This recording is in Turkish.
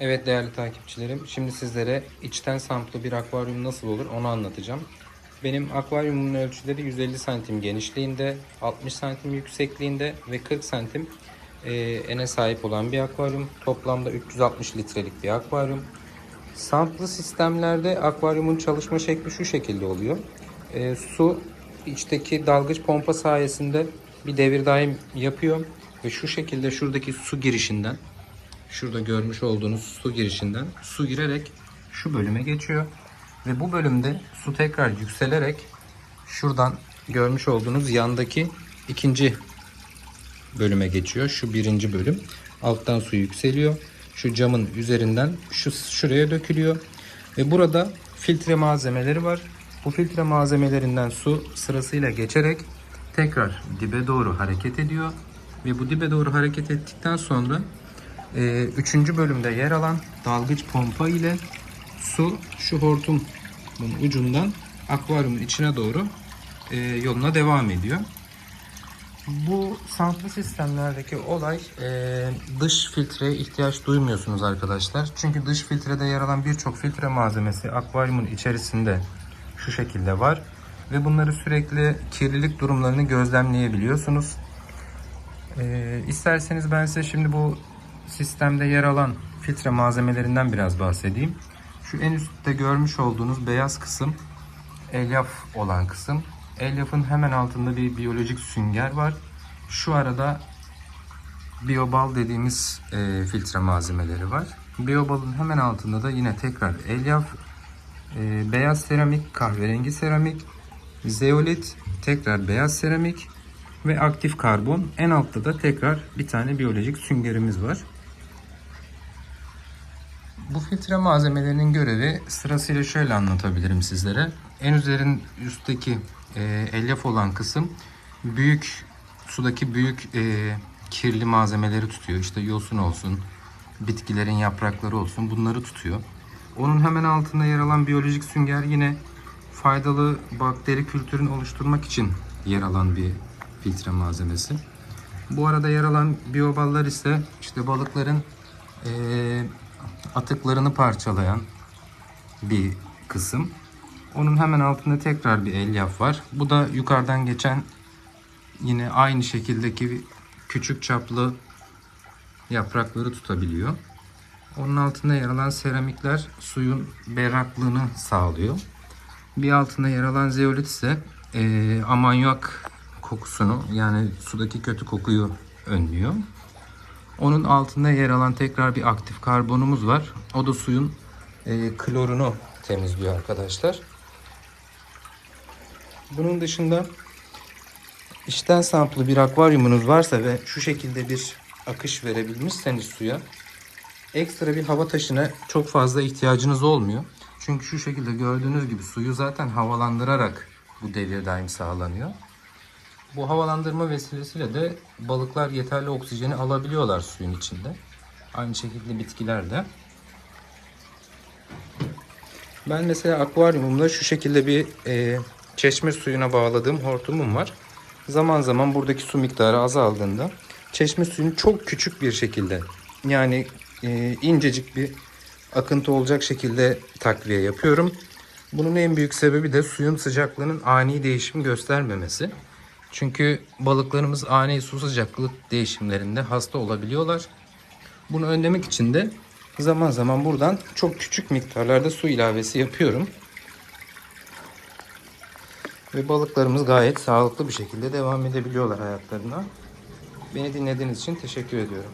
Evet değerli takipçilerim, şimdi sizlere içten samplı bir akvaryum nasıl olur onu anlatacağım. Benim akvaryumumun ölçüleri 150 santim genişliğinde, 60 santim yüksekliğinde ve 40 santim e, ene sahip olan bir akvaryum. Toplamda 360 litrelik bir akvaryum. Samplı sistemlerde akvaryumun çalışma şekli şu şekilde oluyor. E, su içteki dalgıç pompa sayesinde bir devir daim yapıyor ve şu şekilde şuradaki su girişinden şurada görmüş olduğunuz su girişinden su girerek şu bölüme geçiyor. Ve bu bölümde su tekrar yükselerek şuradan görmüş olduğunuz yandaki ikinci bölüme geçiyor. Şu birinci bölüm. Alttan su yükseliyor. Şu camın üzerinden şu şuraya dökülüyor. Ve burada filtre malzemeleri var. Bu filtre malzemelerinden su sırasıyla geçerek tekrar dibe doğru hareket ediyor. Ve bu dibe doğru hareket ettikten sonra üçüncü bölümde yer alan dalgıç pompa ile su şu hortumun ucundan akvaryumun içine doğru e, yoluna devam ediyor. Bu samplı sistemlerdeki olay e, dış filtreye ihtiyaç duymuyorsunuz arkadaşlar. Çünkü dış filtrede yer alan birçok filtre malzemesi akvaryumun içerisinde şu şekilde var. Ve bunları sürekli kirlilik durumlarını gözlemleyebiliyorsunuz. E, isterseniz ben size şimdi bu sistemde yer alan filtre malzemelerinden biraz bahsedeyim. Şu en üstte görmüş olduğunuz beyaz kısım elyaf olan kısım. Elyafın hemen altında bir biyolojik sünger var. Şu arada biyobal dediğimiz e, filtre malzemeleri var. Biyobalın hemen altında da yine tekrar elyaf, e, beyaz seramik, kahverengi seramik, zeolit, tekrar beyaz seramik ve aktif karbon. En altta da tekrar bir tane biyolojik süngerimiz var. Bu filtre malzemelerinin görevi sırasıyla şöyle anlatabilirim sizlere. En üzerin üstteki e, elyaf olan kısım büyük sudaki büyük e, kirli malzemeleri tutuyor. İşte yosun olsun, bitkilerin yaprakları olsun bunları tutuyor. Onun hemen altında yer alan biyolojik sünger yine faydalı bakteri kültürünü oluşturmak için yer alan bir filtre malzemesi. Bu arada yer alan biyoballar ise işte balıkların e, atıklarını parçalayan bir kısım. Onun hemen altında tekrar bir elyaf var. Bu da yukarıdan geçen yine aynı şekildeki küçük çaplı yaprakları tutabiliyor. Onun altında yer alan seramikler suyun berraklığını sağlıyor. Bir altında yer alan zeolit ise e, amonyak kokusunu yani sudaki kötü kokuyu önlüyor. Onun altında yer alan tekrar bir aktif karbonumuz var. O da suyun e, klorunu temizliyor arkadaşlar. Bunun dışında içten samplı bir akvaryumunuz varsa ve şu şekilde bir akış verebilmişseniz suya ekstra bir hava taşına çok fazla ihtiyacınız olmuyor. Çünkü şu şekilde gördüğünüz gibi suyu zaten havalandırarak bu devir daim sağlanıyor. Bu havalandırma vesilesiyle de balıklar yeterli oksijeni alabiliyorlar suyun içinde. Aynı şekilde bitkiler de. Ben mesela akvaryumumda şu şekilde bir e, çeşme suyuna bağladığım hortumum var. Zaman zaman buradaki su miktarı azaldığında çeşme suyunu çok küçük bir şekilde yani e, incecik bir akıntı olacak şekilde takviye yapıyorum. Bunun en büyük sebebi de suyun sıcaklığının ani değişim göstermemesi. Çünkü balıklarımız ani su sıcaklık değişimlerinde hasta olabiliyorlar. Bunu önlemek için de zaman zaman buradan çok küçük miktarlarda su ilavesi yapıyorum. Ve balıklarımız gayet sağlıklı bir şekilde devam edebiliyorlar hayatlarına. Beni dinlediğiniz için teşekkür ediyorum.